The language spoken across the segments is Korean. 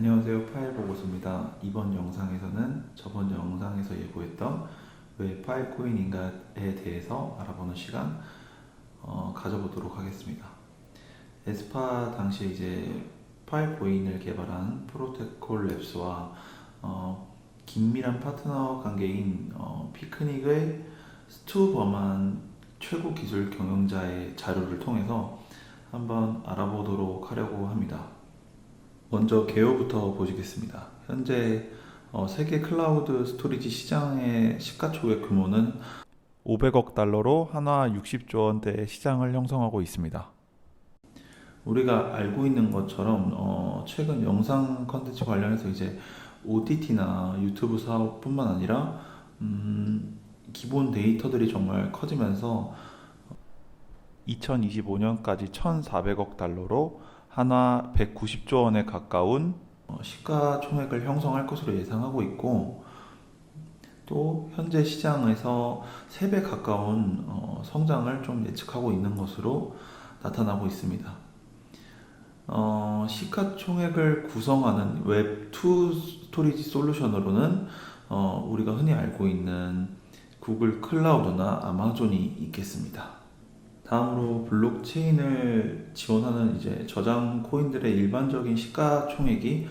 안녕하세요 파일 보고서입니다. 이번 영상에서는 저번 영상에서 예고했던 왜 파일 코인인가에 대해서 알아보는 시간 어, 가져보도록 하겠습니다. 에스파 당시에 이제 파일 코인을 개발한 프로테콜 랩스와 어, 긴밀한 파트너 관계인 어, 피크닉의 스투 버만 최고 기술 경영자의 자료를 통해서 한번 알아보도록 하려고 합니다. 먼저 개요부터 보시겠습니다. 현재 어, 세계 클라우드 스토리지 시장의 시가총액 규모는 500억 달러로 한화 60조 원대의 시장을 형성하고 있습니다. 우리가 알고 있는 것처럼 어, 최근 영상 컨텐츠 관련해서 이제 OTT나 유튜브 사업뿐만 아니라 음, 기본 데이터들이 정말 커지면서 2025년까지 1,400억 달러로 한화 190조 원에 가까운 어, 시가총액을 형성할 것으로 예상하고 있고 또 현재 시장에서 3배 가까운 어, 성장을 좀 예측하고 있는 것으로 나타나고 있습니다. 어, 시가총액을 구성하는 웹2 스토리지 솔루션으로는 어, 우리가 흔히 알고 있는 구글 클라우드나 아마존이 있겠습니다. 다음으로 블록체인을 지원하는 이제 저장 코인들의 일반적인 시가총액이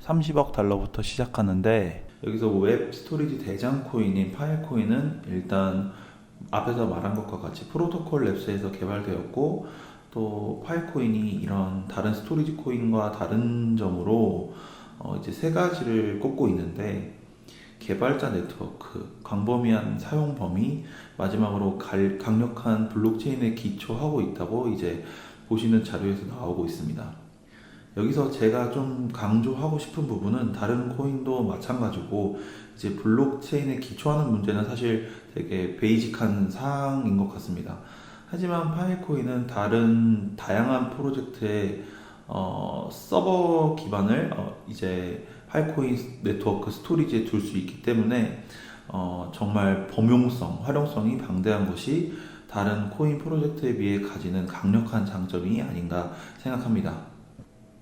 30억 달러부터 시작하는데 여기서 웹 스토리지 대장 코인인 파일 코인은 일단 앞에서 말한 것과 같이 프로토콜 랩스에서 개발되었고 또 파일 코인이 이런 다른 스토리지 코인과 다른 점으로 어 이제 세 가지를 꼽고 있는데 개발자 네트워크, 광범위한 사용 범위, 마지막으로 갈- 강력한 블록체인에 기초하고 있다고 이제 보시는 자료에서 나오고 있습니다. 여기서 제가 좀 강조하고 싶은 부분은 다른 코인도 마찬가지고 이제 블록체인에 기초하는 문제는 사실 되게 베이직한 사항인 것 같습니다. 하지만 파일코인은 다른 다양한 프로젝트의 어, 서버 기반을 어, 이제 파일코인 네트워크 스토리지에 둘 수 있기 때문에 어, 정말 범용성, 활용성이 방대한 것이 다른 코인 프로젝트에 비해 가지는 강력한 장점이 아닌가 생각합니다.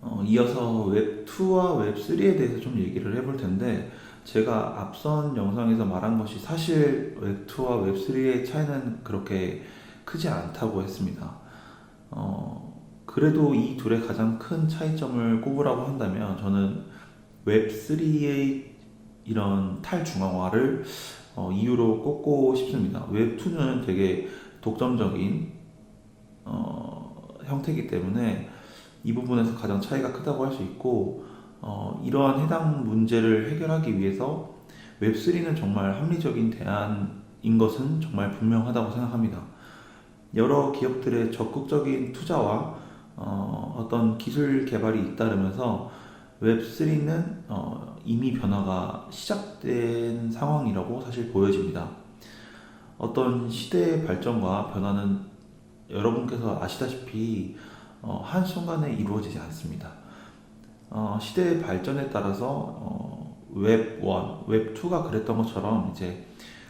어, 이어서 웹2와 웹3에 대해서 좀 얘기를 해볼 텐데 제가 앞선 영상에서 말한 것이 사실 웹2와 웹3의 차이는 그렇게 크지 않다고 했습니다. 어, 그래도 이 둘의 가장 큰 차이점을 꼽으라고 한다면 저는 웹3의 이런 탈중앙화를 어, 이유로 꼽고 싶습니다. 웹2는 되게 독점적인 어, 형태이기 때문에 이 부분에서 가장 차이가 크다고 할 수 있고 어, 이러한 해당 문제를 해결하기 위해서 웹3는 정말 합리적인 대안인 것은 정말 분명하다고 생각합니다. 여러 기업들의 적극적인 투자와 어, 어떤 기술 개발이 잇따르면서 웹3는 어, 이미 변화가 시작된 상황이라고 사실 보여집니다. 어떤 시대의 발전과 변화는 여러분께서 아시다시피 어, 한순간에 이루어지지 않습니다. 어, 시대의 발전에 따라서 어, 웹 1, 웹 2가 그랬던 것처럼 이제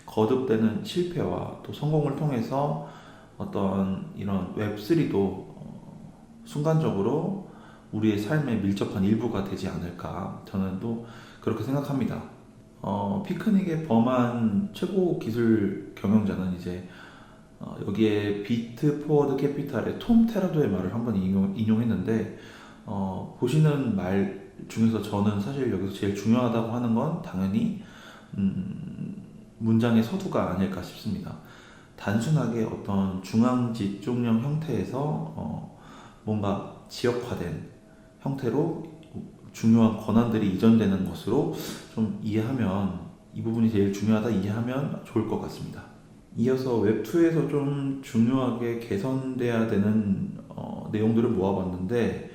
거듭되는 실패와 또 성공을 통해서 어떤 이런 웹 3도 어, 순간적으로 우리의 삶에 밀접한 일부가 되지 않을까 저는 또 그렇게 생각합니다. 어, 피크닉의 범한 최고 기술 경영자는 이제 어, 여기에 비트 포워드 캐피탈의 톰 테라도의 말을 한번 인용, 인용 했는데 어, 보시는 말 중에서 저는 사실 여기서 제일 중요하다고 하는 건 당연히 음, 문장의 서두가 아닐까 싶습니다. 단순하게 어떤 중앙 집중형 형태에서 어, 뭔가 지역화된 형태로 중요한 권한들이 이전되는 것으로 좀 이해하면 이 부분이 제일 중요하다 이해하면 좋을 것 같습니다. 이어서 웹2에서 좀 중요하게 개선돼야 되는 어, 내용들을 모아봤는데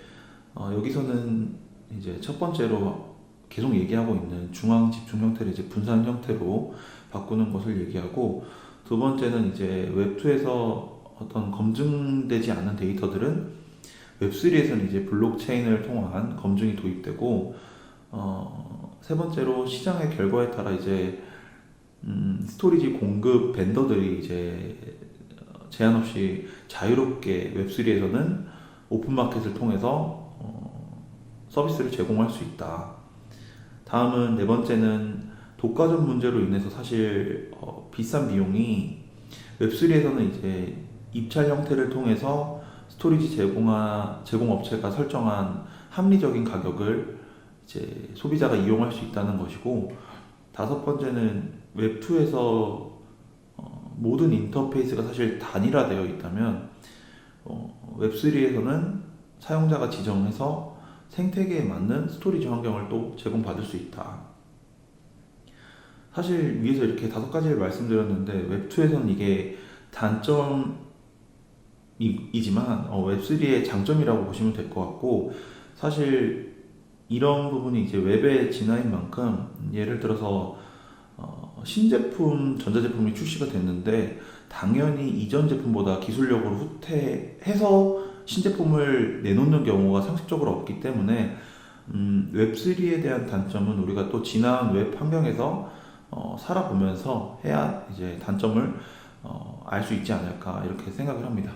어, 여기서는 이제 첫 번째로 계속 얘기하고 있는 중앙 집중 형태를 이제 분산 형태로 바꾸는 것을 얘기하고 두 번째는 이제 웹2에서 어떤 검증되지 않은 데이터들은 웹3에서는 이제 블록체인을 통한 검증이 도입되고 어, 세 번째로 시장의 결과에 따라 이제 음, 스토리지 공급 벤더들이 이제 제한 없이 자유롭게 웹3에서는 오픈마켓을 통해서 어, 서비스를 제공할 수 있다. 다음은 네 번째는 독과점 문제로 인해서 사실 어, 비싼 비용이 웹3에서는 이제 입찰 형태를 통해서 스토리지 제공하, 제공업체가 설정한 합리적인 가격을 이제 소비자가 이용할 수 있다는 것이고 다섯 번째는 웹2에서 어, 모든 인터페이스가 사실 단일화되어 있다면 어, 웹3에서는 사용자가 지정해서 생태계에 맞는 스토리지 환경을 또 제공받을 수 있다. 사실 위에서 이렇게 다섯 가지를 말씀드렸는데 웹2에서는 이게 단점 이지만 어, 웹3의 장점이라고 보시면 될 것 같고 사실 이런 부분이 이제 웹의 진화인 만큼 예를 들어서 어, 신제품, 전자제품이 출시가 됐는데 당연히 이전 제품보다 기술력으로 후퇴해서 신제품을 내놓는 경우가 상식적으로 없기 때문에 음, 웹3에 대한 단점은 우리가 또 지난 웹 환경에서 어, 살아보면서 해야 이제 단점을 어, 알 수 있지 않을까 이렇게 생각을 합니다.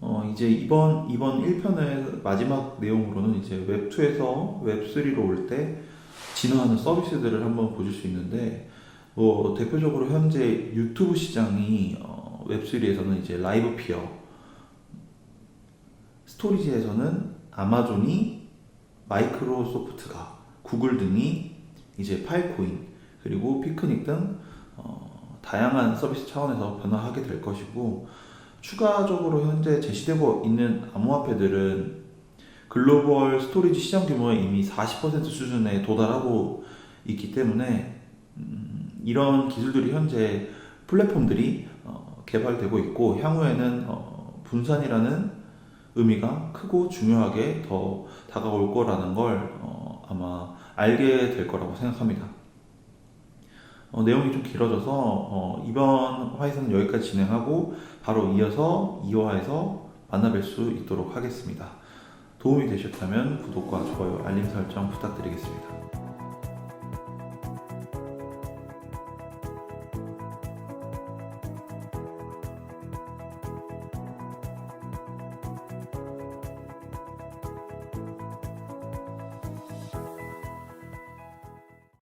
어, 이제 이번 이번 1편의 마지막 내용으로는 이제 웹2에서 웹3로 올 때 진화하는 서비스들을 한번 보실 수 있는데 뭐 대표적으로 현재 유튜브 시장이 어, 웹3에서는 이제 라이브 피어 스토리지에서는 아마존이 마이크로소프트가 구글 등이 이제 파일코인 그리고 피크닉 등 어, 다양한 서비스 차원에서 변화하게 될 것이고 추가적으로 현재 제시되고 있는 암호화폐들은 글로벌 스토리지 시장 규모의 이미 40% 수준에 도달하고 있기 때문에 음, 이런 기술들이 현재 플랫폼들이 어, 개발되고 있고 향후에는 어, 분산이라는 의미가 크고 중요하게 더 다가올 거라는 걸 어, 아마 알게 될 거라고 생각합니다. 어, 내용이 좀 길어져서 어, 이번 화에서는 여기까지 진행하고 바로 이어서 2화에서 만나뵐 수 있도록 하겠습니다. 도움이 되셨다면 구독과 좋아요, 알림 설정 부탁드리겠습니다.